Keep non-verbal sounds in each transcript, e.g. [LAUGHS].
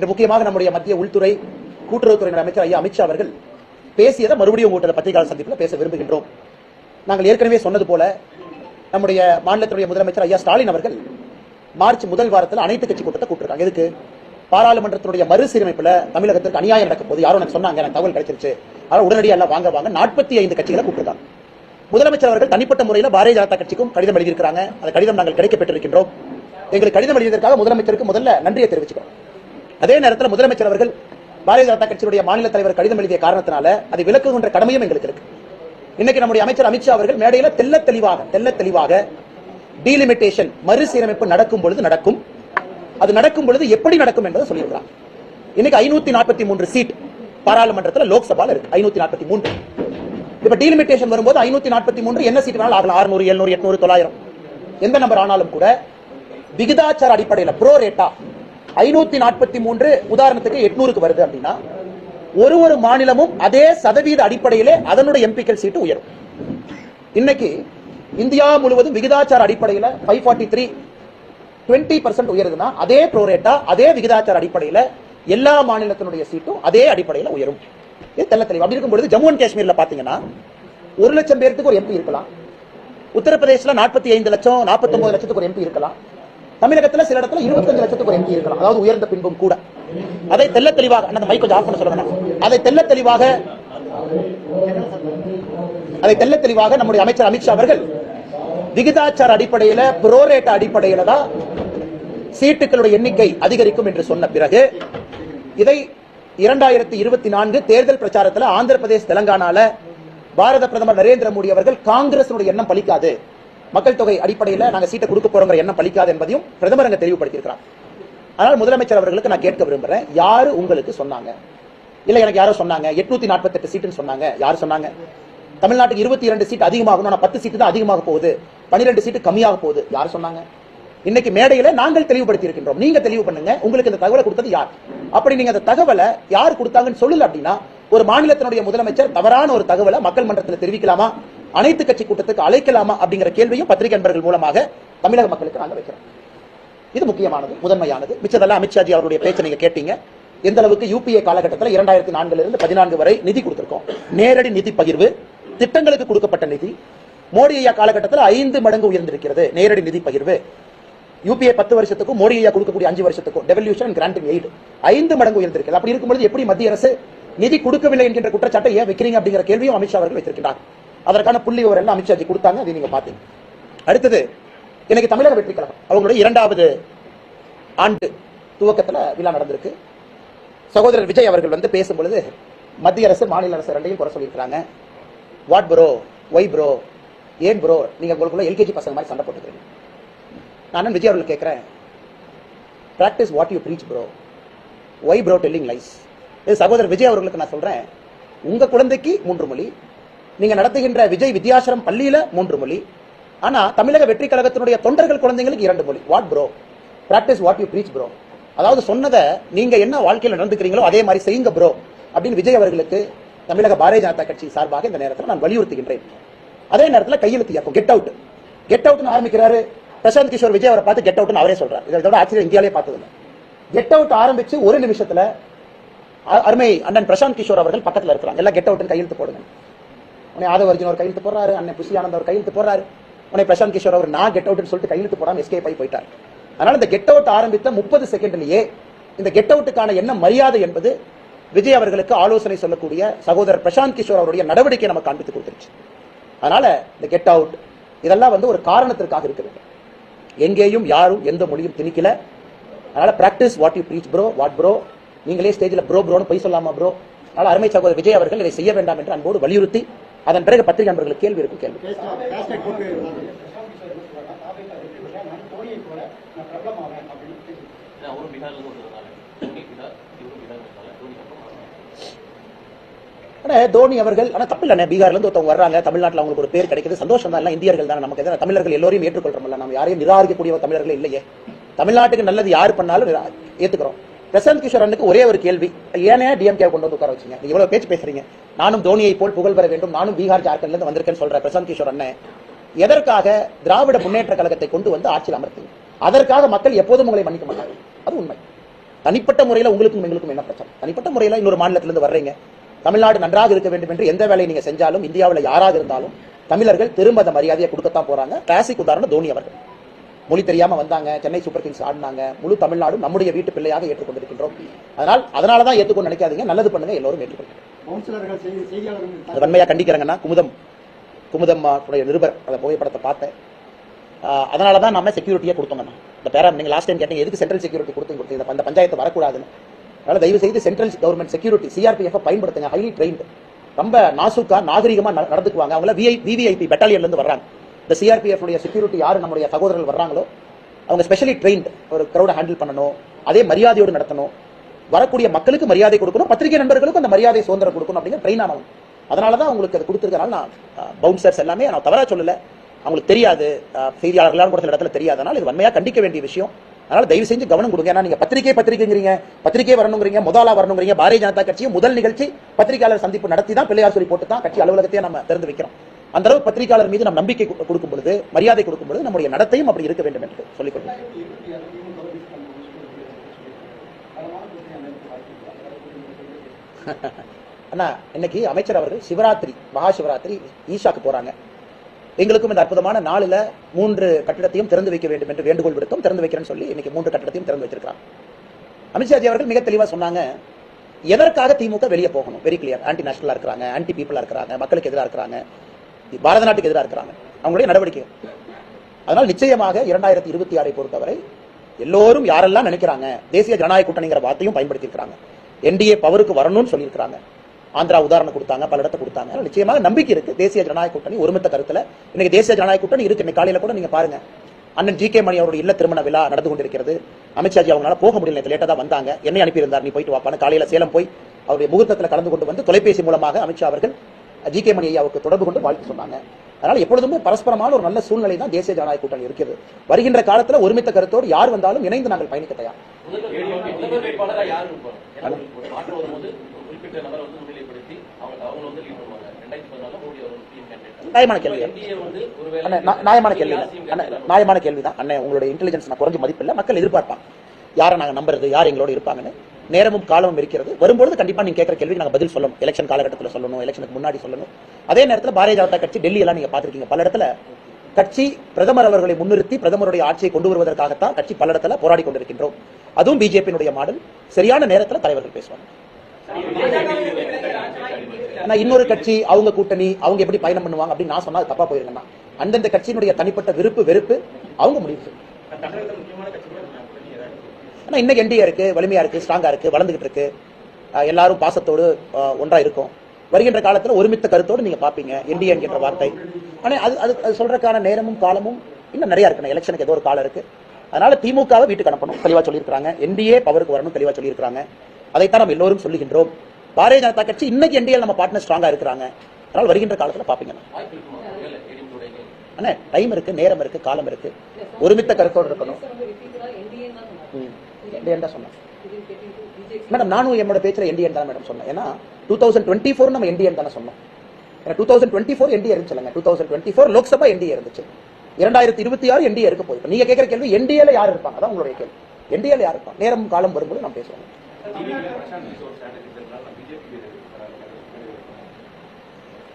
இன்று முக்கியமாக நம்முடைய மத்திய உள்துறை கூட்டுறவுத்துறை அமைச்சர் ஐயா அமித்ஷா அவர்கள் பேசியதை மறுபடியும் உங்கள்கிட்ட பத்திரிகையாளர் சந்திப்பில் பேச விரும்புகின்றோம். நாங்கள் ஏற்கனவே சொன்னது போல நம்முடைய மாநிலத்துடைய முதலமைச்சர் ஐயா ஸ்டாலின் அவர்கள் மார்ச் முதல் வாரத்தில் அனைத்து கட்சி கூட்டத்தை கூட்டிருக்காங்க எதுக்கு? பாராளுமன்றத்தினுடைய மறுசீரமைப்பில் தமிழகத்திற்கு அநியாயம் நடக்கும் போது யாரும் எனக்கு சொன்னாங்க எனக்கு தகவல் கிடைச்சிருச்சு. ஆனால் உடனடியாக எல்லாம் வாங்க வாங்க நாற்பத்தி ஐந்து கட்சிகளை கூப்பிட்டுருக்காங்க. முதலமைச்சர் அவர்கள் தனிப்பட்ட முறையில் பாரதிய ஜனதா கட்சிக்கும் கடிதம் எழுதியிருக்கிறாங்க. அந்த கடிதம் நாங்கள் கிடைக்கப்பட்டிருக்கின்றோம் எங்களுக்கு கடிதம் எழுதியதற்காக முதலமைச்சருக்கு முதல்ல நன்றியை தெரிவிச்சுக்கிறோம். அதே நேரத்தில் முதலமைச்சர் அவர்கள் பாரதிய ஜனதா கட்சியுடைய மாநில தலைவர் கடிதம் எழுதிய காரணத்தினால அதை விளக்குகின்ற கடமையும் எங்களுக்கு இருக்கு. இன்னைக்கு நம்முடைய அமைச்சர் அமித்ஷா அவர்கள் மேடையில தெல்ல தெளிவாக தெல்ல தெளிவாக டீலிமிட்டேஷன் மறுசீரமைப்பு நடக்கும் பொழுது நடக்கும். அது நடக்கும் பொழுது எப்படி நடக்கும் என்பதை சொல்லியிருக்கிறார். இன்னைக்கு ஐநூத்தி நாற்பத்தி மூன்று சீட் பாராளுமன்றத்தில் லோக்சபால இருக்கு. ஐநூத்தி நாற்பத்தி மூன்று. இப்ப டீலிமிட்டேஷன் வரும்போது ஐநூத்தி நாற்பத்தி மூன்று என்ன சீட் வேணாலும் ஆகலாம். அறுநூறு எழுநூறு எட்நூறு தொள்ளாயிரம். எந்த நம்பர் ஆனாலும் கூட விகிதாச்சார அடிப்படையில் ப்ரோ ரேட்டா ஐநூத்தி நாற்பத்தி மூன்று உதாரணத்துக்கு எட்நூறுக்கு வருது அப்படின்னா ஒரு ஒரு மாநிலமும் அதே சதவீத அடிப்படையிலே அதனுடைய எம்பிக்கள் சீட்டு உயரும். இன்னைக்கு இந்தியா முழுவதும் விகிதாச்சார அடிப்படையில் five forty three twenty percent உயருதுன்னா அதே ப்ரோரேட்டா அதே விகிதாச்சார அடிப்படையில் எல்லா மாநிலத்தினுடைய சீட்டும் அதே அடிப்படையில் உயரும். இது தெல்ல தெளிவு. அப்படி இருக்கும்பொழுது ஜம்மு அண்ட் காஷ்மீரில் பார்த்தீங்கன்னா ஒரு லட்சம் பேருக்கு ஒரு எம்பி இருக்கலாம். உத்தரப்பிரதேசில் நாற்பத்தி ஐந்து லட்சம் நாற்பத்தி லட்சத்துக்கு ஒரு எம்பி இருக்கலாம். தமிழகத்துல சில இடத்துல இருபத்தஞ்சு லட்சத்துக்கு ஒரு எம்பி இருக்கலாம். அதாவது உயர்ந்த பின்பும் கூட. அதை தெல்ல தெளிவாக அந்த மைக் கொஞ்சம் ஆஃப் பண்ண சொல்லுங்க அதை தெல்ல தெளிவாக அதை தெல்ல தெளிவாக நம்முடைய அமைச்சர் அமித்ஷா அவர்கள் விகிதாச்சார அடிப்படையில புரோரேட் அடிப்படையில தான் சீட்டுகளுடைய எண்ணிக்கை அதிகரிக்கும் என்று சொன்ன பிறகு இதை இரண்டாயிரத்தி இருபத்தி நான்கு தேர்தல் பிரச்சாரத்தில் ஆந்திர பிரதேஷ் தெலங்கானால பாரத பிரதமர் நரேந்திர மோடி அவர்கள் காங்கிரஸ் எண்ணம் பலிக்காது. மக்கள் தொகை அடிப்படையில் நாங்க சீட்டை கொடுக்க போறோங்கிற எண்ணம் பலிக்காது என்பதையும் பிரதமர் அங்க தெளிவுபடுத்தியிருக்கிறார். ஆனால் முதலமைச்சர் அவர்களுக்கு நான் கேட்க விரும்புறேன் யாரு உங்களுக்கு சொன்னாங்க? இல்ல எனக்கு யாரோ சொன்னாங்க. எட்நூத்தி நாற்பத்தெட்டு சீட்டுன்னு சொன்னாங்க. யார் சொன்னாங்க? தமிழ்நாட்டுக்கு இருபத்தி இரண்டு சீட் அதிகமாகணும் ஆனால் பத்து சீட்டு தான் அதிகமாக போகுது. பன்னிரெண்டு சீட்டு கம்மியாக போகுது. யார் சொன்னாங்க? இன்னைக்கு மேடையில நாங்கள் தெளிவுபடுத்தி இருக்கின்றோம் நீங்க தெளிவு பண்ணுங்க. உங்களுக்கு இந்த தகவலை கொடுத்தது யார்? அப்படி நீங்க அந்த தகவலை யார் கொடுத்தாங்கன்னு சொல்லல அப்படின்னா ஒரு மாநிலத்தினுடைய முதலமைச்சர் தவறான ஒரு தகவலை மக்கள் மன்றத்தில் தெரிவிக்கலாமா? அனைத்து கட்சி கூட்டத்துக்கு அழைக்கலாமா அப்படிங்கிற கேள்வியும் பத்திரிகை நண்பர்கள் மூலமாக தமிழக மக்களுக்கு நாங்கள் வைக்கிறோம். இது முக்கியமானது முதன்மையானது. மிச்சதெல்லாம் அமித்ஷாஜி அவருடைய பேச்சை நீங்க கேட்டீங்க. எந்த அளவுக்கு யூபிஏ காலகட்டத்தில் இரண்டாயிரத்தி நான்குல இருந்து பதினான்கு வரை நிதி கொடுத்திருக்கோம். நேரடி நிதி பகிர்வு திட்டங்களுக்கு கொடுக்கப்பட்ட நிதி மோடி ஐயா காலகட்டத்தில் ஐந்து மடங்கு உயர்ந்திருக்கிறது நேரடி நிதி பகிர்வு. யூபிஏ பத்து வருஷத்துக்கும் மோடி ஐயா கொடுக்கக்கூடிய அஞ்சு வருஷத்துக்கும் டெவல்யூஷன் அண்ட் கிராண்டிங் எய்டு ஐந்து மடங்கு உயர்ந்திருக்கிறது. அப்படி இருக்கும்போது எப்படி மத்திய அரசு நிதி கொடுக்கவில்லை என்கின்ற குற்றச்சாட்டை ஏன் வைக்கிறீங்க அப்படிங்கிற கேள்வியும் அமித்ஷா அவர்கள் வைத்திருக்கிறார் அதற்கான புள்ளி விவரம் எல்லாம் அமித்ஷாஜி கொடுத்தாங்க. அதை நீங்க பாத்தீங்க அடுத்தது இன்னைக்கு தமிழக வெற்றி கழகம் அவங்களுடைய இரண்டாவது ஆண்டு துவக்கத்தில் விழா நடந்திருக்கு. சகோதரர் விஜய் அவர்கள் வந்து பேசும்பொழுது மத்திய அரசு மாநில அரசு ரெண்டையும் குறை சொல்லியிருக்கிறாங்க. வாட் ப்ரோ ஒய் ப்ரோ ஏன் ப்ரோ நீங்கள் உங்களுக்குள்ள எல்கேஜி பசங்க மாதிரி சண்டை போட்டுக்கிறீங்க. நான் விஜய் அவர்கள் கேட்குறேன்? Practice what you preach bro why bro telling lies இது சகோதரர் விஜய் அவர்களுக்கு நான் சொல்கிறேன் உங்கள் குழந்தைக்கு மூன்று மொழி நீங்க நடத்துகின்ற விஜய் வித்யாசரம் பள்ளியில மூன்று மொழி. ஆனா தமிழக வெற்றி கழகத்தினுடைய தொண்டர்கள் குழந்தைங்களுக்கு இரண்டு மொழி. What bro practice what you preach bro அதாவது சொன்னதை நீங்க என்ன வாழ்க்கையில் நடந்துக்கிறீங்களோ அதே மாதிரி செய்யுங்க ப்ரோ அப்படின்னு விஜய் அவர்களுக்கு தமிழக பாரதிய ஜனதா கட்சி சார்பாக இந்த நேரத்தில் நான் வலியுறுத்துகின்றேன். அதே நேரத்தில் கையெழுத்து இயக்கம். கெட் அவுட் கெட் அவுட்னு ஆரம்பிக்கிறாரு. பிரசாந்த் கிஷோர் விஜய் அவரை பார்த்து கெட் அவுட்னு அவரே சொல்றாரு. இதோட ஆச்சரியம் இந்தியாலே பார்த்ததில்லை. கெட் அவுட் ஆரம்பிச்சு ஒரு நிமிஷத்துல அருமை அண்ணன் பிரசாந்த் கிஷோர் அவர்கள் பக்கத்தில் இருக்கிறாங்க. எல்லாம் கெட் அவுட்னு கையெழுத்து போடுங்க. உன்னை ஆதவ அர்ஜுன் அவர் கையெழுத்து போடுறாரு. அண்ணன் புஷி ஆனந்த் அவர் கையெழுத்து போடுறாரு. உன்னை பிரசாந்த் கிஷோர் அவர் நான் கெட் அவுட்னு சொல்லிட்டு கையெழுத்து போடாம எஸ்கேப் ஆகி போயிட்டார். அதனால இந்த கெட் அவுட் ஆரம்பித்த முப்பது செகண்ட்லேயே இந்த கெட் அவுட்டுக்கான என்ன மரியாதை என்பது விஜய் அவர்களுக்கு ஆலோசனை சொல்லக்கூடிய சகோதரர் பிரசாந்த் கிஷோர் அவருடைய நடவடிக்கை நம்ம காண்பித்து கொடுத்துருச்சு. அதனால இந்த கெட் அவுட் இதெல்லாம் வந்து ஒரு காரணத்திற்காக இருக்கிறது எங்கேயும் யாரும் எந்த மொழியும் திணிக்கல. அதனால practice what you preach bro what bro நீங்களே ஸ்டேஜில் ப்ரோ ப்ரோன்னு போய் சொல்லாமா ப்ரோ அதனால அருமை சகோதரர் விஜய் அவர்கள் இதை செய்ய வேண்டாம் என்று அன்போடு வலியுறுத்தி அதன் பிறகு பத்திரிகை நண்பர்களுக்கு கேள்வி இருக்கும் கேள்வி. ஏன்னா தோனி அவர்கள் ஆனால் தப்பு இல்லை பீகார்ல இருந்து ஒருத்தவங்க வர்றாங்க தமிழ்நாட்டில் அவங்களுக்கு ஒரு பேர் கிடைக்குது. சந்தோஷம் தான் எல்லாம் இந்தியர்கள் தான் நமக்கு. எதாவது தமிழர்கள் எல்லோரையும் ஏற்றுக்கொள்றோம்ல நம்ம யாரையும் நிராகரிக்கக்கூடிய தமிழர்கள் இல்லையே. தமிழ்நாட்டுக்கு நல்லது யார் பண்ணாலும் ஏற்றுக்கிறோம் ஏத்துக்கிறோம். பிரசாந்த் கிஷோர் அண்ணுக்கு ஒரே ஒரு கேள்வி. ஏனே டிஎம்கே கொண்டு வந்து உட்கார வச்சீங்க? நீங்க இவ்வளவு பேச்சு பேசுறீங்க. நானும் தோனியை போல் புகழ் பெற வேண்டும். நானும் பீகார் ஜார்க்கண்ட்ல இருந்து வந்திருக்கேன்னு சொல்ற பிரசாந்த் கிஷோர் அண்ணன் எதற்காக திராவிட முன்னேற்ற கழகத்தை கொண்டு வந்து ஆட்சியில் அமர்த்துங்க அதற்காக மக்கள் எப்போதும் உங்களை மன்னிக்க மாட்டாங்க அது உண்மை. தனிப்பட்ட முறையில் உங்களுக்கும் எங்களுக்கும் என்ன பிரச்சனை? தனிப்பட்ட முறையில் இன்னொரு மாநிலத்திலிருந்து வர்றீங்க. தமிழ்நாடு நன்றாக இருக்க வேண்டும் என்று எந்த வேலையை நீங்க செஞ்சாலும் இந்தியாவில் யாராக இருந்தாலும் தமிழர்கள் திரும்ப அந்த மரியாதையை கொடுக்கத்தான் போறாங்க. கிளாசிக் உதாரணம் தோனி அவர்கள். மொழி தெரியாம வந்தாங்க சென்னை சூப்பர் கிங்ஸ் ஆடினாங்க முழு தமிழ்நாடும் நம்முடைய வீட்டு பிள்ளையாக ஏற்றுக்கொண்டிருக்கின்றோம். அதனால் அதனால தான் ஏற்றுக்கொண்டு நினைக்காதீங்க நல்லது பண்ணுங்க எல்லோரும் ஏற்றுக்கொள்ளுங்க. கவுன்சிலர்கள் செய்தி செய்தியாளர்கள் அது வன்மையா கண்டிக்கிறேங்கன்னா குமுதம் குமுதம் நிருபர் அந்த புகைப்படத்தை பார்த்தேன். அதனால தான் நம்ம செக்யூரிட்டியே கொடுத்தோங்கண்ணா இந்த பேரா நீங்க லாஸ்ட் டைம் கேட்டீங்க எதுக்கு சென்ட்ரல் செக்யூரிட்டி கொடுத்தீங்க? கொடுத்தீங்க அந்த பஞ்சாயத்து வரக்கூடாதுன்னு. அதனால தயவு செய்து சென்ட்ரல் கவர்மெண்ட் செக்யூரிட்டி சிஆர்பிஎஃப் பயன்படுத்துங்க ஹைலி ட்ரெயின்டு ரொம்ப நாசுக்கா நாகரிகமா நட- நடந்துக்குவாங்க. அவங்கள விஐ விவிஐபி பெட்டாலியன்ல இருந்து வர்றாங்க. இந்த சிஆர்பிஎஃப் உடைய செக்யூரிட்டி யார் நம்முடைய சகோதரர்கள் வர்றாங்களோ அவங்க ஸ்பெஷலி ட்ரெயின்ட் ஒரு க்ரௌடை ஹேண்டில் பண்ணணும் அதே மரியாதையோடு நடத்தணும். வரக்கூடிய மக்களுக்கு மரியாதை கொடுக்கணும் பத்திரிகை நண்பர்களுக்கும் அந்த மரியாதை சுதந்திரம் கொடுக்கணும் அப்படிங்கிற ட்ரெயின் ஆனவங்க. அதனால தான் உங்களுக்கு அது கொடுத்துருக்கனால நான் பவுன்சர்ஸ் எல்லாமே நான் தவறாக சொல்லலை. அவங்களுக்கு தெரியாது. அஹ், செய்தியாளர்களாலும் கூட சில இடத்துல தெரியாதனால இது வன்மையாக கண்டிக்க வேண்டிய விஷயம். அதனால தயவு செஞ்சு கவனம் கொடுங்க. ஏன்னா நீங்க பத்திரிகை பத்திரிகைங்கிறீங்க பத்திரிகை வரணுங்கிறீங்க முதலா வரணுங்கிறீங்க பாரதிய ஜனதா கட்சியும் முதல் நிகழ்ச்சி பத்திரிகையாளர் சந்திப்பு நடத்தி தான் பிள்ளையார் சொல்லி போட்டு தான் கட்சி அலுவலகத்தையே நம்ம திறந்து வைக்கிறோம். அந்த அளவு பத்திரிகையாளர் மீது நம்ம நம்பிக்கை கொடுக்கும் பொழுது மரியாதை கொடுக்கும் பொழுது நம்முடைய நடத்தையும் அப்படி இருக்க வேண்டும் என்று சொல்லிக் கொள்கிறேன் [LAUGHS] அண்ணா இன்னைக்கு அமைச்சர் அவர்கள் சிவராத்திரி மகா சிவராத்திரி ஈஷாக்கு போறாங்க. எங்களுக்கும் இந்த அற்புதமான நாளில் மூன்று கட்டிடத்தையும் திறந்து வைக்க வேண்டும் என்று வேண்டுகோள் விடுத்தோம். திறந்து வைக்கிறேன்னு சொல்லி இன்னைக்கு மூன்று கட்டிடத்தையும் திறந்து வச்சிருக்காங்க அமித்ஷாஜி அவர்கள் மிக தெளிவாக சொன்னாங்க எதற்காக திமுக வெளியே போகணும்? வெரி கிளியர் ஆன்டி நேஷனலா இருக்கிறாங்க ஆன்டி பீப்புளா இருக்கிறாங்க மக்களுக்கு எதிராக இருக்கிறாங்க. பாரத நாட்டுக்கு எதிராக இருக்கிறாங்க. அவங்களுடைய நடவடிக்கை அதனால் நிச்சயமாக இரண்டாயிரத்தி இருபத்தி ஆறை பொறுத்தவரை எல்லோரும் யாரெல்லாம் நினைக்கிறாங்க தேசிய ஜனநாயக கூட்டணிங்கிற வார்த்தையும் பயன்படுத்தியிருக்கிறாங்க. என்டிஏ பவருக்கு வரணும்னு சொல்லியிருக்கிறாங்க. ஆந்திரா உதாரணம் கொடுத்தாங்க பல இடத்த கொடுத்தாங்க. நிச்சயமாக நம்பிக்கை இருக்கு. தேசிய ஜனநாயக கூட்டணி ஒருமித்த கருத்துல. இன்னைக்கு தேசிய ஜனநாயக கூட்டணி இருக்கு. இன்னைக்கு காலையில கூட நீங்க பாருங்க. அண்ணன் ஜி கே மணி அவருடைய இல்ல திருமண விழா நடந்து கொண்டிருக்கிறது. அமித்ஷாஜி அவங்களால போக முடியல. லேட்டா தான் வந்தாங்க. என்னை அனுப்பியிருந்தார். நீ போயிட்டு வாப்பான காலையில சேலம் போய் அவருடைய முகூர்த்தத்தில் கலந்து கொண்டு வந்து தொலைபேசி மூலமாக அமித்ஷா அவர்கள் ஜி கே மணி ஐயாவுக்கு தொடர்பு கொண்டு வாழ்த்து சொன்னாங்க. அதனால எப்பொழுதுமே பரஸ்பரமான ஒரு நல்ல சூழ்நிலை தான் தேசிய ஜனநாயக கூட்டணி இருக்கிறது. வருகின்ற காலத்துல ஒருமித்த கருத்தோடு யார் வந்தாலும் இணைந்து நாங்கள் பயணிக்க தயார். நியாயமான கேள்வி நியாயமான கேள்வி நியாயமான கேள்வி தான் உங்களுடைய இன்டெலிஜென்ஸ் நான் குறைஞ்ச மதிப்பில்லை. மக்கள் எதிர்பார்ப்பாங்க. யாரை நாங்க நம்புறது? யார் எங்களோட இருப்பாங்கன்னு? நேரமும் காலமும் இருக்கிறது. வரும்பொழுது கண்டிப்பா நீங்க கேட்கற கேள்விக்கு நாங்க பதில் சொல்லணும். எலெக்ஷன் காலகட்டத்தில் சொல்லணும். எலெக்ஷனுக்கு முன்னாடி சொல்லணும். அதே நேரத்தில் பாரதிய ஜனதா கட்சி டெல்லி எல்லாம் நீங்க பார்த்திருக்கீங்க. பல இடத்துல கட்சி பிரதமர் அவர்களை முன்னிறுத்தி பிரதமருடைய ஆட்சியை கொண்டு வருவதற்காகத்தான் கட்சி பல இடத்துல போராடி கொண்டிருக்கின்றோம். அதுவும் பிஜேபியினுடைய மாடல். சரியான நேரத்தில் தலைவர்கள் பேசுவாங்க. ஆனா இன்னொரு கட்சி அவங்க கூட்டணி அவங்க எப்படி பயணம் பண்ணுவாங்க அப்படின்னு நான் சொன்னா அது தப்பா போயிருக்கேன்னா அந்தந்த கட்சியினுடைய தனிப்பட்ட விருப்பு வெறுப்பு அவங்க முடிவு செய்யும். ஆனா இன்னைக்கு என்டிஏ இருக்கு வலிமையா இருக்கு ஸ்ட்ராங்கா இருக்கு வளர்ந்துகிட்டு இருக்கு. எல்லாரும் பாசத்தோடு ஒன்றா இருக்கும். வருகின்ற காலத்துல ஒருமித்த கருத்தோடு நீங்க பாப்பீங்க என்டிஏ என்கின்ற வார்த்தை. ஆனா அது அது அது சொல்றதுக்கான நேரமும் காலமும் இன்னும் நிறைய இருக்கு. எலெக்ஷனுக்கு ஏதோ ஒரு காலம் இருக்கு. அதனால திமுகவை வீட்டுக்கு அனுப்பணும். தெளிவா சொல்லியிருக்காங்க என்டிஏ பவருக்கு வரணும் தெளிவா சொல்லியிருக்காங்க அதைத்தான் நம்ம எல்லோரும் சொல்லுகின்றோம். பாரதிய ஜனதா கட்சி இன்னைக்கு என்டிஏ நம்ம பார்ட்னர் ஸ்ட்ராங்கா இருக்கிறாங்க. அதனால வருகின்ற காலத்துல பாப்பீங்க. அண்ணே டைம் இருக்கு நேரம் இருக்கு காலம் இருக்கு. ஒருமித்த கருத்தோடு இருக்கணும். ம், தான் சொன்னேன் மேடம் நானும் என்னோட பேச்சில் என்டிஎன் தான் மேடம் சொன்னேன். ஏன்னா டூ தௌசண்ட் டுவெண்ட்டி ஃபோர் நம்ம என்டிஎன் தானே சொன்னோம். ஏன்னா two thousand twenty four NDA இருந்துச்சுலங்க two thousand twenty four Lok Sabha NDA இருந்துச்சு. இரண்டாயிரத்தி இருபத்தி ஆறு என்டிஏ இருக்க போய் நீங்க கேட்கிற கேள்வி என்டிஏல யார் இருப்பாங்க? அதான் உங்களுடைய கேள்வி. என்டிஏல யார் இருப்பாங்க? நேரம் காலம் வரும்போது நம்ம பேசுவோம்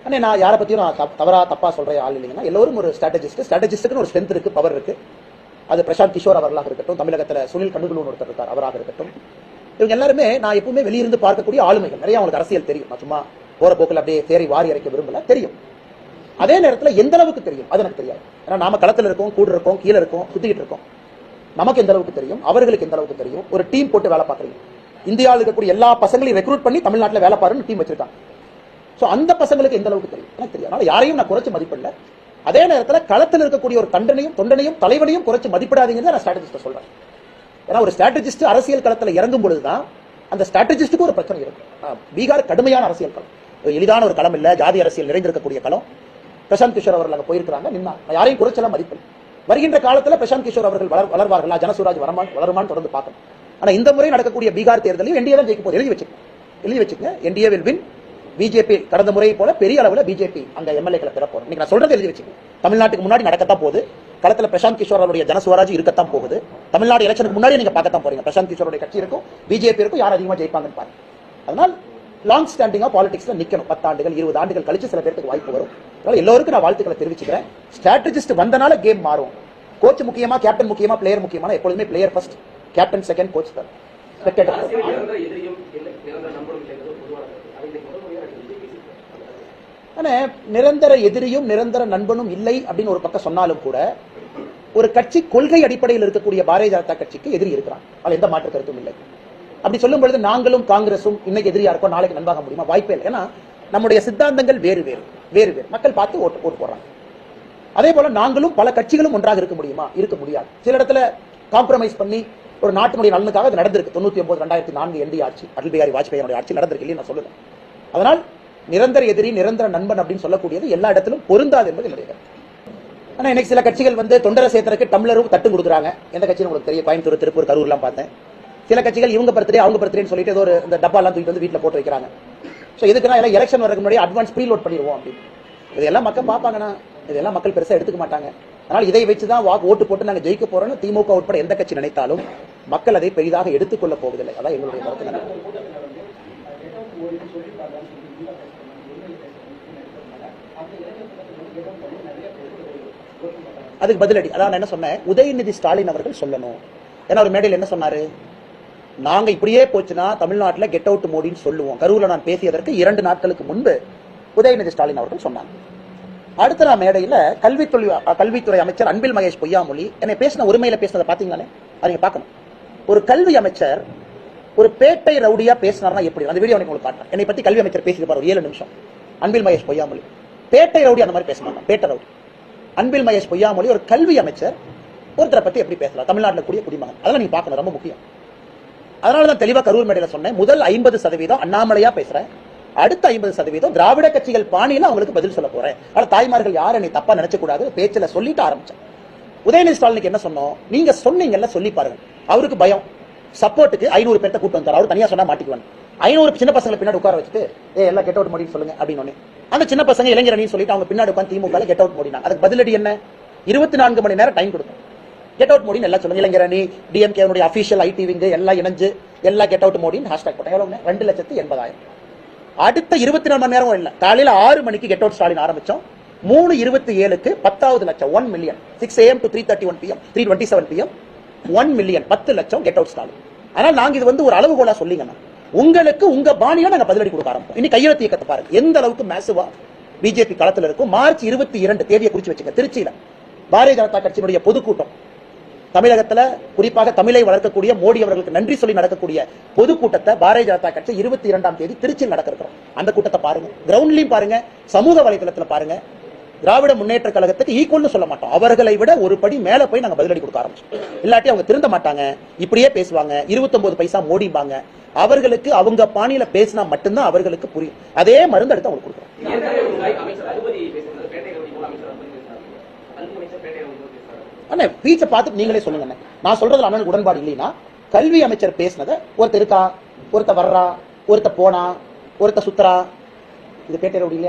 அண்ணே நான் யாரை பத்தியும் நான் தவறா தப்பா சொல்ற ஆள் இல்லைங்கன்னா எல்லோரும் ஒரு ஸ்ட்ராட்டஜிஸ்ட் ஸ்ட்ராட்டஜிஸ்ட்டுக்கு ஒரு ஸ்ட்ரென்த் இருக்கு பவர் இருக்கு. அது பிரசாந்த் கிஷோர் அவர்களாக இருக்கட்டும் தமிழகத்தில் சுனில் கண்டுகுலூன் ஒருத்தர் இருக்கார் அவராக இருக்கட்டும். இவங்க எல்லாருமே நான் எப்பவுமே வெளியிருந்து பார்க்கக்கூடிய ஆளுமைகள். நிறைய அவங்களுக்கு அரசியல் தெரியும். நான் சும்மா போற போக்கில் அப்படியே தேரை வாரி இறைக்க விரும்பல. தெரியும். அதே நேரத்தில் எந்த அளவுக்கு தெரியும்? அது எனக்கு தெரியாது. ஏன்னா நாம களத்தில் இருக்கோம் கூட இருக்கோம் கீழே இருக்கோம் சுத்திக்கிட்டு இருக்கோம். நமக்கு எந்த அளவுக்கு தெரியும்? அவர்களுக்கு எந்த அளவுக்கு தெரியும்? ஒரு டீம் போட்டு வேலை பார்க்குறீங்க. இந்தியாவில் இருக்கக்கூடிய எல்லா பசங்களையும் ரெக்ரூட் பண்ணி தமிழ்நாட்டில் வேலை பாருன்னு டீம் வச்சிருக்காங்க. ஸோ அந்த பசங்களுக்கு எந்த அளவுக்கு தெரியும்? எனக்கு தெரியும் அதனால யாரையும் நான் குறைச்சி மதிப்பில்லை அதே நேரத்தில் களத்தில் இருக்கக்கூடிய ஒரு கண்டனையும் தொண்டனையும் தலைவனையும் குறைச்சு மதிப்பிடாதீங்கன்னு நான் ஸ்ட்ராட்டஜிஸ்ட சொல்றேன். ஏன்னா ஒரு ஸ்ட்ராட்டஜிஸ்ட் அரசியல் களத்தில் இறங்கும் பொழுதுதான் அந்த ஸ்ட்ராட்டஜிஸ்டுக்கு ஒரு பிரச்சனை இருக்கும். ஆஹ் பீகார் கடுமையான அரசியல் களம். ஒரு எளிதான ஒரு களம் இல்லை ஜாதி அரசியல் நிறைந்திருக்கக்கூடிய களம். பிரசாந்த் கிஷோர் அவர்கள் அங்கே போயிருக்கிறாங்க நின்னா. யாரையும் குறைச்சலாம் மதிப்பில்லை வருகின்ற காலத்தில் பிரசாந்த் கிஷோர் அவர்கள் வளர் வளர்வார்களா? ஜனசுராஜ் வரமான் வளருமான்னு தொடர்ந்து பார்க்கணும். ஆனால் இந்த முறை நடக்கக்கூடிய பீகார் தேர்தலையும் என்டிஏ தான் ஜெயிக்க போகுது. எழுதி வச்சுக்கோங்க. எழுதி வச்சுக்கங்க. என்டிஏ வில் வின் பிஜேபி கடந்த முறை போல பெரிய அளவில் பிஜேபி அங்க எம்எல்ஏக்களை பெற போறோம் இன்னைக்கு நான் சொல்றது எழுதி வச்சுக்கோங்க. தமிழ்நாட்டுக்கு முன்னாடி நடக்கத்தான் போகுது. களத்தில் பிரசாந்த் கிஷோர் அவருடைய ஜனசுவராஜ் இருக்கத்தான் போகுது. தமிழ்நாடு எலெக்ஷனுக்கு முன்னாடி நீங்க பார்க்கத்தான் போறீங்க. பிரசாந்த் கிஷோருடைய கட்சி இருக்கும் பிஜேபி இருக்கும் யார் அதிகமாக ஜெயிப்பாங்கன்னு பாருங்க. அதனால் லாங் ஸ்டாண்டிங்காக பாலிடிக்ஸ்ல நிற்கணும் பத்தாண்டுகள் இருபது ஆண்டுகள் கழிச்சு சில பேருக்கு வாய்ப்பு வரும். அதனால எல்லோருக்கும் நான் வாழ்த்துக்களை தெரிவிச்சுக்கிறேன். ஸ்ட்ராட்டஜிஸ்ட் வந்தனால கேம் மாறும். கோச் முக்கியமா கேப்டன் முக்கியமா பிளேயர் முக்கியமா எப்பொழுதுமே player first captain second coach தான் ஸ்பெக்டேட்டர் நிரந்தர எதிரியும் இல்லை நிரந்தர நம்பரும் இல்லைங்கிறது பொதுவான கருத்து. அதை இன்னைக்கு முதல் முறையாக விஜய் ஆனால் நிரந்தர எதிரியும் நிரந்தர நண்பனும் இல்லை அப்படின்னு ஒரு பக்கம் சொன்னாலும் கூட ஒரு கட்சி கொள்கை அடிப்படையில் இருக்கக்கூடிய பாரதிய ஜனதா கட்சிக்கு எதிரி இருக்கிறான். அது எந்த மாற்று கருத்தும் இல்லை. அப்படி சொல்லும் பொழுது நாங்களும் காங்கிரசும் இன்னைக்கு எதிரியா இருக்கோம் நாளைக்கு நண்பாக முடியுமா? வாய்ப்பே இல்லை. ஏன்னா நம்முடைய சித்தாந்தங்கள் வேறு வேறு வேறு வேறு. மக்கள் பார்த்து ஓட்டு ஓட்டு போடுறாங்க. அதே போல நாங்களும் பல கட்சிகளும் ஒன்றாக இருக்க முடியுமா? இருக்க முடியாது. சில இடத்துல காம்ப்ரமைஸ் பண்ணி ஒரு நாட்டினுடைய நலனுக்காக அது நடந்திருக்கு. தொண்ணூத்தி ஒன்பது ரெண்டாயிரத்தி நான்கு என்டி ஆட்சி அடல் பிஹாரி வாஜ்பாயினுடைய ஆட்சி நடந்திருக்கு இல்லைன்னு நான் சொல்லுவேன். அதனால் நிரந்தர எதிரி நிரந்தர நண்பன் அப்படின்னு சொல்லக்கூடியது எல்லா இடத்திலும் பொருந்தாது என்பது என்னுடைய ஆனால் இன்னைக்கு சில கட்சிகள் வந்து தொண்டரை சேர்த்தறதுக்கு டம்ளரும் தட்டு கொடுக்குறாங்க. எந்த கட்சியும் உங்களுக்கு தெரியும்? கோயம்புத்தூர் திருப்பூர் கரூர்லாம் பார்த்தேன். சில கட்சிகள் இவங்க பர்த்டே அவங்க பர்த்டேன்னு சொல்லிட்டு ஏதோ ஒரு இந்த டப்பாலாம் தூக்கிட்டு வந்து வீட்டில் போட்டு வைக்கிறாங்க. ஸோ இதுக்குன்னா எல்லாம் எலெக்ஷன் வரதுக்கு முன்னாடி அட்வான்ஸ் ப்ரீ லோட் பண்ணிடுவோம் அப்படின்னு. இதெல்லாம் மக்கள் பார்ப்பாங்கன்னா இதெல்லாம் மக்கள் பெருசாக எடுத்துக்க மாட்டாங்க. அதனால் இதை வச்சு தான் வாக்கு ஓட்டு போட்டு நாங்கள் ஜெயிக்க போறோம்னு திமுக உட்பட எந்த கட்சி நினைத்தாலும் மக்கள் அதை பெரிதாக எடுத்துக்கொள்ள போவதில்லை. அதான் எங்களுடைய கருத்து அதுக்கு பதிலடி. அதான் நான் என்ன சொன்னேன்? உதயநிதி ஸ்டாலின் அவர்கள் சொல்லணும். ஏன்னா ஒரு மேடையில் என்ன சொன்னாரு? நாங்க இப்படியே போச்சுன்னா தமிழ்நாட்டில் கெட் அவுட் மோடின்னு சொல்லுவோம். கரூர்ல நான் பேசியதற்கு இரண்டு நாட்களுக்கு முன்பு உதயநிதி ஸ்டாலின் அவர்கள் சொன்னாங்க. அடுத்த நான் மேடையில் கல்வித்துறை கல்வித்துறை அமைச்சர் அன்பில் மகேஷ் பொய்யாமொழி என்னை பேசின உரிமையில பேசினதை பாத்தீங்களே அதை பார்க்கணும். ஒரு கல்வி அமைச்சர் ஒரு பேட்டை ரவுடியா பேசினார்னா எப்படி? அந்த வீடியோ உங்களுக்கு காட்டுறேன். என்னை பத்தி கல்வி அமைச்சர் பேசியிருப்பார் ஒரு ஏழு நிமிஷம். அன்பில் மகேஷ் பொய்யாமொழி. பேட்டை ரவுடி அந்த மாதிரி பேச மாட்டான். பேட்டை ரவுடி. அன்பில் மகேஷ் பொய்யாமொழி ஒரு கல்வி அமைச்சர் ஒருத்தரை பத்தி எப்படி பேசலாம்? தமிழ்நாட்டில் கூடிய குடிமகன். அதெல்லாம் நீங்க பார்க்கணும் ரொம்ப முக்கியம். அதனால தான் தெளிவா கரூர் மேடையில சொன்னேன். முதல் ஐம்பது சதவீதம் அண்ணாமலையா பேசுறேன். அடுத்த ஐம்பது சதவீதம் திராவிட கட்சிகள் பாணியில் அவங்களுக்கு பதில் சொல்ல போறேன். ஆனால் தாய்மார்கள் யாரும் என்னை தப்பா நினைச்ச கூடாது சொல்லிட்டு ஆரம்பிச்சேன். உதயநிதி ஸ்டாலினுக்கு என்ன சொன்னோம்? நீங்க சொன்னீங்கல்ல சொல்லி பாருங்க. அவருக்கு பயம். சப்போர்ட்டுக்கு ஐநூறு பேர்த்த கூட்டம் வந்தார். அவர் தனியா சொன்னா மாட்டிக்குவாங்க ஐநூறு சின்ன பசங்களை பின்னாடி உட்கார வச்சுட்டு ஏ எல்லாம் கெட் அவுட் மோடின்னு சொல்லுங்க அப்படின்னு அந்த சின்ன பசங்க இளைஞரணின்னு சொல்லிட்டு அவங்க பின்னாடி உட்காந்து திமுக கெட் அவுட் மோடினாங்க அதுக்கு பதிலடி என்ன? இருபத்தி நான்கு மணி நேரம் டைம் கொடுத்தோம் கெட் அவுட் மோடின்னு எல்லாம் சொல்லுங்க இளைஞரணி டிஎம்கே அபிஷியல் ஐடி விங்கு எல்லாம் இணைஞ்சு எல்லாம் கெட் அவுட் மோடின்னு ஹேஷ்டாக் போட்டேன். ரெண்டு லட்சத்து எண்பதாயிரம். அடுத்த இருபத்தி நாலு மணி நேரம் இல்லை. காலையில ஆறு மணிக்கு கெட் அவுட் ஸ்டாலின் ஆரம்பிச்சோம். மூணு இருபத்தி ஏழுக்கு பத்தாவது லட்சம் one million six AM to three thirty one PM three twenty seven PM one million பத்து லட்சம் கெட் அவுட் ஸ்டாலின். ஆனால் நாங்க இது வந்து ஒரு அளவுகோலா சொல்லிங்கண்ணா. உங்களுக்கு உங்க பாணியில நாங்க பதிலடி கொடுக்க ஆரம்பிப்போம். இன்னைக்கு கையெழுத்து இயக்கத்தை பாருங்க. எந்த அளவுக்கு மேசுவா பிஜேபி களத்துல இருக்கும். மார்ச் இருபத்தி இரண்டு தேதியை குறிச்சு வச்சுங்க. திருச்சியில பாரதிய ஜனதா கட்சியினுடைய பொதுக்கூட்டம். தமிழகத்துல குறிப்பாக தமிழை வளர்க்கக்கூடிய மோடி அவர்களுக்கு நன்றி சொல்லி நடக்கக்கூடிய பொதுக்கூட்டத்தை பாரதிய ஜனதா கட்சி இருபத்தி இரண்டாம் தேதி திருச்சியில் நடக்கிறோம் அந்த கூட்டத்தை பாருங்க. கிரவுண்ட்லயும் பாருங்க. சமூக வலைதளத்துல பாருங்க. திராவிட முன்னேற்ற கழகத்துக்கு ஈக்குவல்னு சொல்ல மாட்டோம். அவர்களை விட ஒரு படி மேல போய் நாங்க பதிலடி கொடுக்க ஆரம்பிச்சோம். இல்லாட்டி அவங்க திருந்த மாட்டாங்க. இப்படியே பேசுவாங்க. 29 பைசா மோடிம்பாங்க. அவர்களுக்கு அவங்க பாணியில பேசினா மட்டும்தான் அவர்களுக்கு புரியும். அதே மருந்து எடுத்து அவங்களுக்கு கொடுக்குறோம். அண்ணே பீச்சை பார்த்துட்டு நீங்களே சொல்லுங்க நான் சொல்றதுல அண்ணனுக்கு உடன்பாடு இல்லைன்னா கல்வி அமைச்சர் பேசினதை ஒருத்தர் இருக்கா ஒருத்த வர்றா ஒருத்த போனா ஒருத்த சுத்துறா? இது பேட்டை ரவுடி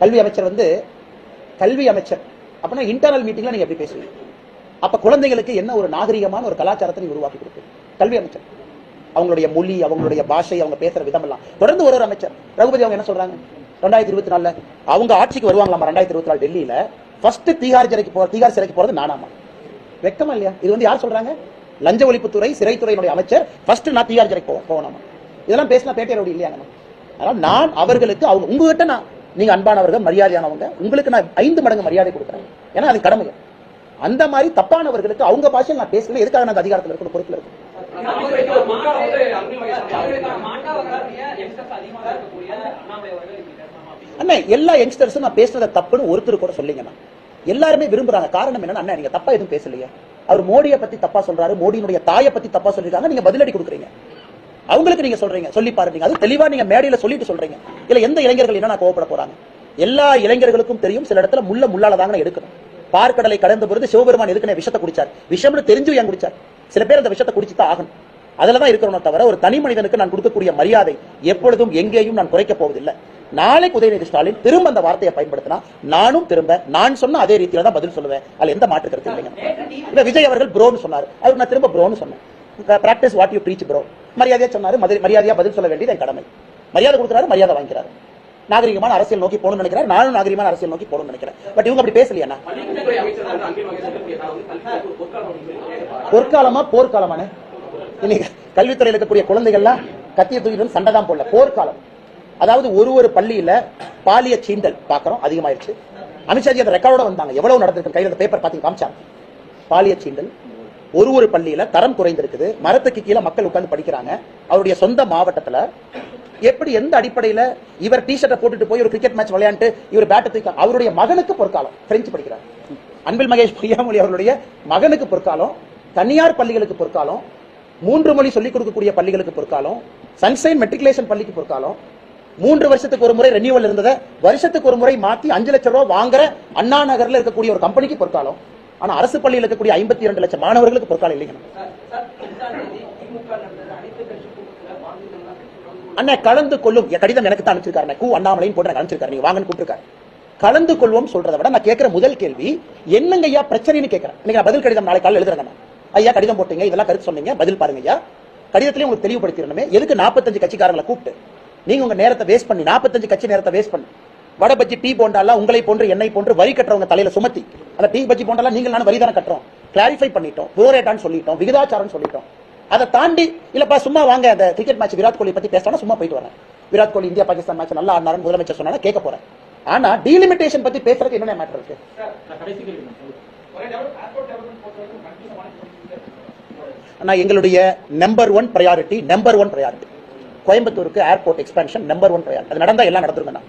கல்வி அமைச்சர் வந்து கல்வி அமைச்சர். அப்படின்னா இன்டர்னல் மீட்டிங்ல நீங்க எப்படி பேசுவீங்க? அப்ப குழந்தைகளுக்கு என்ன ஒரு நாகரிகமான ஒரு கலாச்சாரத்தை நீ உருவாக்கி கொடுப்பீங்க கல்வி அமைச்சர். அவங்களுடைய மொழி அவங்களுடைய பாஷை அவங்க பேசுற விதம் எல்லாம் தொடர்ந்து ஒரு ஒரு அமைச்சர். ரகுபதி அவங்க என்ன சொல்றாங்க? ரெண்டாயிரத்தி இருபத்தி நாலுல அவங்க ஆட்சிக்கு வருவாங்களாமா? ரெண்டாயிரத்தி இருபத்தி நாலு டெல்லியில. ஃபர்ஸ்ட் தீகார் சிறைக்கு போற தீகார் சிறைக்கு போறது நானாமா? வெக்கமா இல்லையா? இது வந்து யார் சொல்றாங்க? லஞ்ச ஒழிப்புத்துறை சிறைத்துறையினுடைய அமைச்சர். ஃபர்ஸ்ட் நான் தீகார் சிறைக்கு போவோம் போகணுமா? இதெல்லாம் பேசினா பேட்டையோட இல்லையா நம்ம? அதனால நான் அவர்களுக்கு அவங்க உங்ககிட்ட நான் நீங்க அன்பானவர்கள் மரியாதையானவங்க உங்களுக்கு நான் ஐந்து மடங்கு மரியாதை கொடுக்குறேன். ஏன்னா அது கடமை. அந்த மாதிரி தப்பானவர்களுக்கு அவங்க பாஷையில் நான் பேசல எதுக்காக நான் அதிகாரத்தில் இருக்கணும்? பொறுப்பில் இருக்கும் அண்ணே எல்லா யங்ஸ்டர்ஸும் நான் பேசுறத தப்புன்னு ஒருத்தர் கூட சொல்லிங்கண்ணா. எல்லாருமே விரும்புறாங்க. காரணம் என்னன்னா அண்ணா நீங்க தப்பா எதுவும் பேசலையே. அவர் மோடியை பத்தி தப்பா சொல்றாரு மோடியினுடைய தாயை பத்தி தப்பா சொல்லிருக்காங்க நீங்க பதிலடி கொடுக்குறீங்க. அவங்களுக்கு நீங்க சொல்றீங்க சொல்லி பாருங்க. அது தெளிவா நீங்க மேடையில சொல்லிட்டு சொல்றீங்க. இல்ல எந்த இளைஞர்கள் என்ன கோவப்பட போறாங்க? எல்லா இளைஞர்களுக்கும் தெரியும் சில இடத்துல முள்ள முள்ளால தாங்க எடுக்கணும். பார்க்கடலை கடந்த பொழுது சிவபெருமான் எதுக்குன்னு விஷத்தை குடிச்சார். விஷம்னு தெரிஞ்சு ஏன் குடிச்சார்? சில பேர் அந்த விஷத்தை குடிச்சு தான் ஆகணும். அதுல தான் இருக்கிறோம் தவிர ஒரு தனி மனிதனுக்கு நான் கொடுக்கக்கூடிய மரியாதை எப்பொழுதும் எங்கேயும் நான் குறைக்க போவதில்லை. நாளைக்கு உதயநிதி ஸ்டாலின் திரும்ப அந்த வார்த்தையை பயன்படுத்தினா நானும் திரும்ப நான் சொன்ன அதே ரீதியில தான் பதில் சொல்லுவேன். அதுல எந்த மாற்று கருத்து இல்லைங்க. இல்ல விஜய் அவர்கள் ப்ரோன்னு சொன்னார். அதுக்கு நான் திரும்ப ப்ரோன்னு சொன்னேன். Practice what you preach bro மரியாதையாக சொன்னார் மரியாதையாக பதில் சொல்ல வேண்டியது என் கடமை. மரியாதை கொடுக்குறாரு மரியாதை வாங்கிறாரு நாகரிகமான அரசியல் நோக்கி போகணும்னு நினைக்கிறார் நானும் நாகரிகமான அரசியல் நோக்கி போகணும்னு நினைக்கிறேன். பட் இவங்க அப்படி பேசலையா பொற்காலமா போர்க்காலமான? இன்னைக்கு கல்வித்துறையில் இருக்கக்கூடிய குழந்தைகள்லாம் கத்திய தூக்கிட்டு சண்டை தான் போடல. போர்க்காலம். அதாவது ஒரு ஒரு பள்ளியில பாலிய சீண்டல் பாக்குறோம் அதிகமாயிருச்சு. அமித்ஷாஜி அந்த ரெக்கார்டோட வந்தாங்க. எவ்வளவு நடந்திருக்கு? கையில அந்த பேப்பர் பார்த்து காமிச்சாங்க. பாலிய சீண்டல் ஒரு ஒரு பள்ளியில தரம் குறைந்திருக்குது. மரத்துக்கு கீழே மக்கள் உட்கார்ந்து படிக்கிறாங்க. அவருடைய சொந்த மாவட்டத்துல எப்படி எந்த அடிப்படையில இவர் டி ஷர்ட்டை போட்டுட்டு போய் ஒரு கிரிக்கெட் மேட்ச் விளையாண்டு இவர் பேட்டை தூக்கி அவருடைய மகனுக்கு பொற்காலம். பிரெஞ்சு படிக்கிறார். அன்பில் மகேஷ் பொய்யாமொழி அவருடைய மகனுக்கு பொற்காலம். தனியார் பள்ளிகளுக்கு பொற்காலம். மூன்று மொழி சொல்லிக் கொடுக்கக்கூடிய பள்ளிகளுக்கு பொற்காலம். சன்சைன் மெட்ரிகுலேஷன் பள்ளிக்கு பொற்காலம். மூன்று வருஷத்துக்கு ஒரு முறை ரெனியூவல் இருந்ததை வருஷத்துக்கு ஒரு முறை மாத்தி அஞ்சு லட்சம் ரூபாய் வாங்குற அண்ணா நகர்ல இருக்கக்கூடிய ஒரு கம்பெனிக்கு பொற்காலம். ஆனா அரசு பள்ளியில் இருக்கக்கூடிய ஐம்பத்தி இரண்டு லட்சம் மாணவர்களுக்கு பொற்காலம் இல்லைங்க. அண்ணா கலந்து கொள்ளும். கடிதம் எனக்கு தான் அனுப்பிச்சிருக்காரு கூ அண்ணாமலைன்னு போட்டு அனுப்பிச்சிருக்காரு. நீங்க வாங்கன்னு கூப்பிட்டுருக்காரு. கலந்து கொள்வோம் சொல்றதை விட நான் கேட்கிற முதல் கேள்வி என்னங்க ஐயா பிரச்சனைன்னு கேட்கிறேன். இன்னைக்கு நான் பதில் கடிதம் நாளை காலையில் எழுதுறேன் ஐயா கடிதம் போட்டீங்க இதெல்லாம் கருத்து சொன்னீங்க பதில் பாருங்க ஐயா. கடிதத்திலையும் உங்களுக்கு தெளிவுபடுத்திடணுமே. எதுக்கு நாற்பத்தஞ்சு கட்சிக்காரங்களை கூப்பிட்டு? நீங்க உங்க நேரத்தை வேஸ்ட் பண்ணி நாற்பத்தஞ்சு கட்சி நேரத்தை வேஸ்ட் பண்ணி வட பஜ்ஜி டீ போண்டாலாம் உங்களை போன்று என்னை போன்று வரி கட்டுறவங்க தலையில சுமத்தி அந்த டீ பஜ்ஜி போண்டாலாம் நீங்கள் நானும் வரி தானே கட்டுறோம். கிளாரிஃபை பண்ணிட்டோம் புரோரேட்டான்னு சொல்லிட்டோம் விகிதாச்சாரம் சொல்லிட்டோம். அதை தாண்டி இல்லப்பா சும்மா வாங்க அந்த கிரிக்கெட் மேட்ச் விராட் கோலி பத்தி பேசணும் சும்மா போயிட்டு வரேன். விராட் கோலி இந்தியா பாகிஸ்தான் மேட்ச் நல்லா ஆடினாருன்னு முதலமைச்சர் சொன்னா கேட்க போறேன். ஆனா டீலிமிட்டேஷன் பத்தி பேசுறதுக்கு என்னென்ன மேட்டர் இருக்கு? ஆனா எங்களுடைய number one priority number one priority கோயம்புத்தூருக்கு airport expansion number one priority அது நடந்தா எல்லாம் நடந்துருங்கண்ணா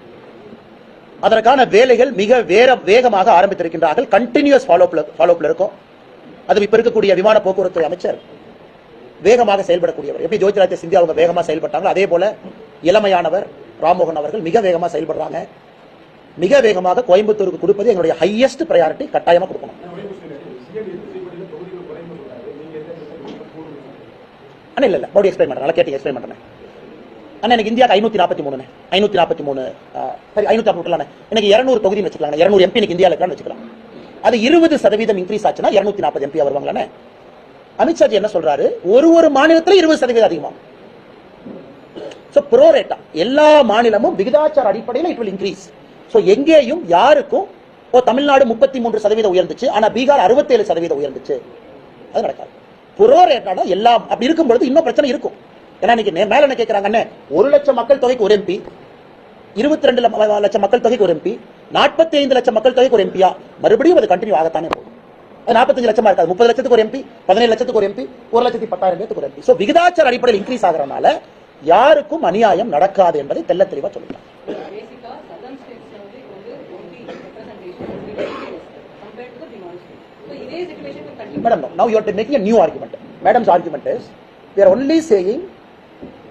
அதற்கான வேலைகள் மிக வேற வேகமாக ஆரம்பித்திருக்கின்றார்கள். கண்டினியூஸ் ஃபாலோப்ல ஃபாலோப்ல இருக்கும். அது இப்ப இருக்கக்கூடிய விமான போக்குவரத்து அமைச்சர் வேகமாக செயல்படக்கூடியவர். எப்படி ஜோதிராஜ்ய சிந்தியா அவங்க வேகமாக செயல்பட்டாங்களோ அதே போல இளமையானவர் ராம்மோகன் அவர்கள் மிக வேகமாக செயல்படுறாங்க. மிக வேகமாக கோயம்புத்தூருக்கு கொடுப்பது எங்களுடைய ஹையஸ்ட் ப்ரையாரிட்டி கட்டாயமாக கொடுக்கணும். அண்ணா இல்ல இல்ல மறுபடியும் எக்ஸ்பிளைன் பண்ணுறேன் நல்லா கேட்டீங்க எக்ஸ்பிளைன் பண்ணுறேன் அண்ணா எனக்கு இந்தியாவுக்கு ஐநூத்தி நாற்பத்தி மூணு ஐநூத்தி நாற்பத்தி மூணு சரி ஐநூத்தி நாற்பத்தி எனக்கு இரநூறு தொகுதின்னு வச்சுக்கலாம் இரநூறு எம்பி எனக்கு இந்தியாவில் வச்சுக்கலாம். அது இருபது சதவீதம் இன்க்ரீஸ் ஆச்சுன்னா இரநூத்தி நாற்பது எம்பி வருவாங்களானே அமித்ஷாஜி என்ன சொல்றாரு? ஒரு ஒரு மாநிலத்தில் இருபது சதவீதம் அதிகமாகும் ஸோ ப்ரோரேட்டா எல்லா மாநிலமும் விகிதாச்சார அடிப்படையில் இட் வில் இன்க்ரீஸ் ஸோ எங்கேயும் யாருக்கும் ஓ தமிழ்நாடு முப்பத்தி மூன்று சதவீதம் உயர்ந்துச்சு. ஆனா பீகார் அறுபத்தேழு சதவீதம் உயர்ந்துச்சு. அது நடக்காது. புரோரேட்டானா எல்லாம் அப்படி இருக்கும் பொழுது இன்னும் பிரச்சனை இருக்கும். ஏன்னா இன்னைக்கு மேல என்ன கேட்கறாங்கன்னு ஒரு லட்சம் மக்கள் தொகைக்கு ஒரு எம்பி இருபத்தி ரெண்டு லட்சம் மக்கள் தொகைக்கு ஒரு எம்பி நாற்பத்தி ஐந்து லட்சம் மக்கள் தொகைக்கு ஒரு எம்பியா மறுபடியும் அது கண்டினியூ ஆகத்தானே போகும். அது நாற்பத்தஞ்சு லட்சமா இருக்காது. முப்பது லட்சத்துக்கு ஒரு எம்பி பதினேழு லட்சத்துக்கு ஒரு எம்பி ஒரு லட்சத்தி பத்தாயிரம் பேருக்கு ஒரு எம்பி சோ விகிதாச்சார அடிப்படையில் இன்க்ரீஸ் ஆகிறனால யாருக்கும் அநியாயம் நடக்காது என்பதை தெள்ள தெளிவா சொல்லிட்டாங்க. பேசிக்கா சதர்ன் ஸ்டேட்ஸ்ல வந்து இப்போ வந்து only representation compared to the demand state so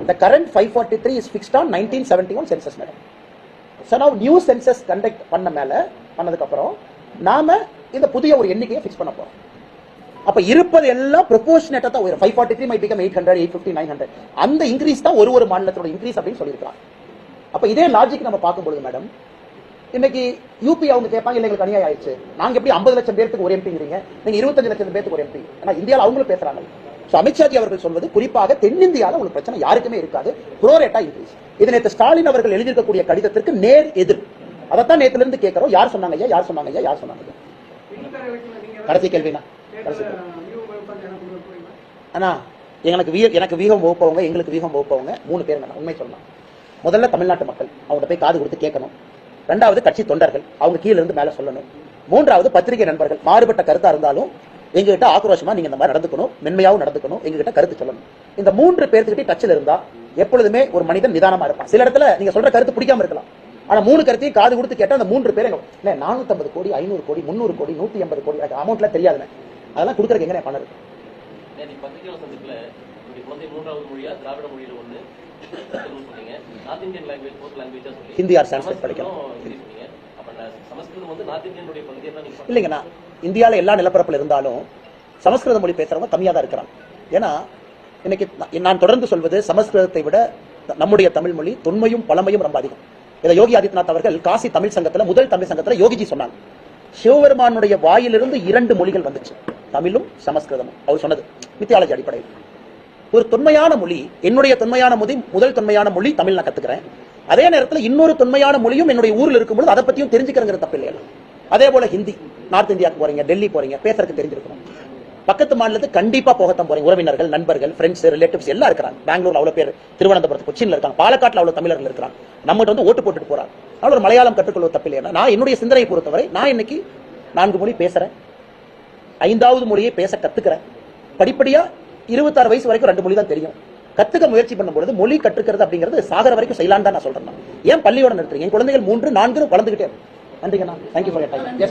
the current 543 is fixed on 1971 census, madam. So நான் நியூ சென்சஸ் கண்டக்ட் பண்ண மேலே பண்ணதுக்கப்புறம் நாம் நாம இந்த புதிய ஒரு எண்ணிக்கையை ஃபிக்ஸ் பண்ண போறோம். அப்ப இருப்பது எல்லாம் ப்ரொபோஷனேட்டா தான் five forty three may become eight hundred eight fifty nine hundred அந்த இன்க்ரீஸ் தான் ஒரு ஒரு மாநிலத்தோட இன்க்ரீஸ் அப்படின்னு சொல்லியிருக்கலாம் அப்ப இதே லாஜிக் நம்ம பார்க்கும்பொழுது மேடம் இன்னைக்கு யூபி அவங்க கேட்பாங்க இல்லை எங்களுக்கு அநியாயம் ஆயிடுச்சு. நாங்க எப்படி ஐம்பது லட்சம் பேருக்கு ஒரு எம்பிங்கிறீங்க நீங்க இருபத்தஞ்சு லட்சம் பேருக்கு ஒரு எம்பி ஆனா இந்தியாவில் அவங்களும் பேசுறாங்க. அமித்ஷாஜி அவர்கள் சொல்வது குறிப்பாக தென்னிந்தியாவில் உங்களுக்கு பிரச்சனை யாருக்குமே இருக்காது. புரோரேட்டா இன்க்ரீஸ் இது நேற்று ஸ்டாலின் அவர்கள் எழுதியிருக்கக்கூடிய கடிதத்திற்கு நேர் எதிர். அதைத்தான் நேத்துல இருந்து கேட்கிறோம். யார் சொன்னாங்க ஐயா? யார் சொன்னாங்க ஐயா? யார் சொன்னாங்க கடைசி கேள்வினா கடைசி கேள்வி. அண்ணா எனக்கு வீ எனக்கு வீகம் வகுப்பவங்க எங்களுக்கு வீகம் வகுப்பவங்க மூணு பேர் நான் உண்மை சொல்லலாம் முதல்ல தமிழ்நாட்டு மக்கள் அவங்கள்ட்ட போய் காது கொடுத்து கேட்கணும். ரெண்டாவது கட்சி தொண்டர்கள் அவங்க கீழ இருந்து மேல சொல்லணும். மூன்றாவது பத்திரிகை நண்பர்கள் மாறுபட்ட கருத்தா இருந்தாலும் எங்ககிட்ட ஆக்ரோஷமா நீங்க இந்த மாதிரி நடந்துக்கணும் மென்மையாவும் நடந்துக்கணும் எங்ககிட்ட கருத்து சொல்லணும். இந்த மூன்று பேர்த்துக்கிட்டே டச்சில் இருந்தா எப்பொழுதுமே ஒரு மனிதன் நிதானமா இருப்பான். சில இடத்துல நீங்க சொல்ற கருத்து பிடிக்காம இருக்கலாம். ஆனா மூணு கருத்தையும் காது கொடுத்து கேட்டா அந்த மூன்று பேர் நானூத்தி கோடி ஐநூறு கோடி முந்நூறு கோடி நூத்தி எண்பது கோடி எனக்கு அமௌண்ட்ல தெரியாதுண்ணே. அதெல்லாம் கொடுக்கறதுக்கு எங்க லாங்குவேஜா சொல்லி ஹிந்தி ஆர் சான்ஸ்கிரிட் படிக்கலாம். இல்லைங்கண்ணா. இந்தியால எல்லா நிலப்பரப்பில் இருந்தாலும் சமஸ்கிருத மொழி பேசுறவங்க கம்மியாக தான் இருக்கிறாங்க. ஏன்னா இன்னைக்கு நான் தொடர்ந்து சொல்வது சமஸ்கிருதத்தை விட நம்முடைய தமிழ் மொழி தொன்மையும் பழமையும் ரொம்ப அதிகம். இதை யோகி ஆதித்யநாத் அவர்கள் காசி தமிழ் சங்கத்துல முதல் தமிழ் சங்கத்தில் யோகிஜி சொன்னாங்க. சிவபெருமானுடைய வாயிலிருந்து இரண்டு மொழிகள் வந்துச்சு. தமிழும் சமஸ்கிருதமும். அவர் சொன்னது மித்தியாலஜி அடிப்படையில். ஒரு தொன்மையான மொழி என்னுடைய தொன்மையான மொழி முதல் தொன்மையான மொழி தமிழ் நான் கத்துக்கிறேன். அதே நேரத்தில் இன்னொரு தொன்மையான மொழியும் என்னுடைய ஊரில் இருக்கும்போது அதை பற்றியும் தெரிஞ்சுக்கிறங்கிற தப்பு இல்லையா? அதே போல ஹிந்தி நார்த் இந்தியாவுக்கு போறீங்க டெல்லி போறீங்க பேசுறதுக்கு தெரிஞ்சிருக்கணும். பக்கத்து மாநிலத்துக்கு கண்டிப்பா போகத்தான் போறீங்க. உறவினர்கள் நண்பர்கள் ஃப்ரெண்ட்ஸ் ரிலேட்டிவ்ஸ் எல்லாம் இருக்கிறாங்க. பெங்களூர் அவ்வளவு பேர் திருவனந்தபுரத்து கொச்சின்ல இருக்காங்க பாலக்காட்டுல அவ்வளவு தமிழர்கள் இருக்கிறாங்க. நம்மகிட்ட வந்து ஓட்டு போட்டுட்டு போறாங்க. அதனால ஒரு மலையாளம் கற்றுக்கொள்வது தப்பு இல்லையா? நான் என்னுடைய சிந்தனையை பொறுத்தவரை நான் இன்னைக்கு நான்கு மொழி பேசுறேன். ஐந்தாவது மொழியை பேச கத்துக்கிறேன். படிப்படியா இருபத்தாறு வயசு வரைக்கும் ரெண்டு மொழி தான் தெரியும். கத்துக்க முயற்சி பண்ணும்பொழுது மொழி கற்றுக்கிறது அப்படிங்கிறது சாகர வரைக்கும் செய்யலான்னு தான் நான் சொல்றேன். ஏன் பள்ளியோட நிறுத்துறீங்க? குழந்தைகள் மூன்று நான்கு வளர்ந்துகிட்டே நன்றிங்கண்ணா தேங்க்யூ ஃபார் டைம்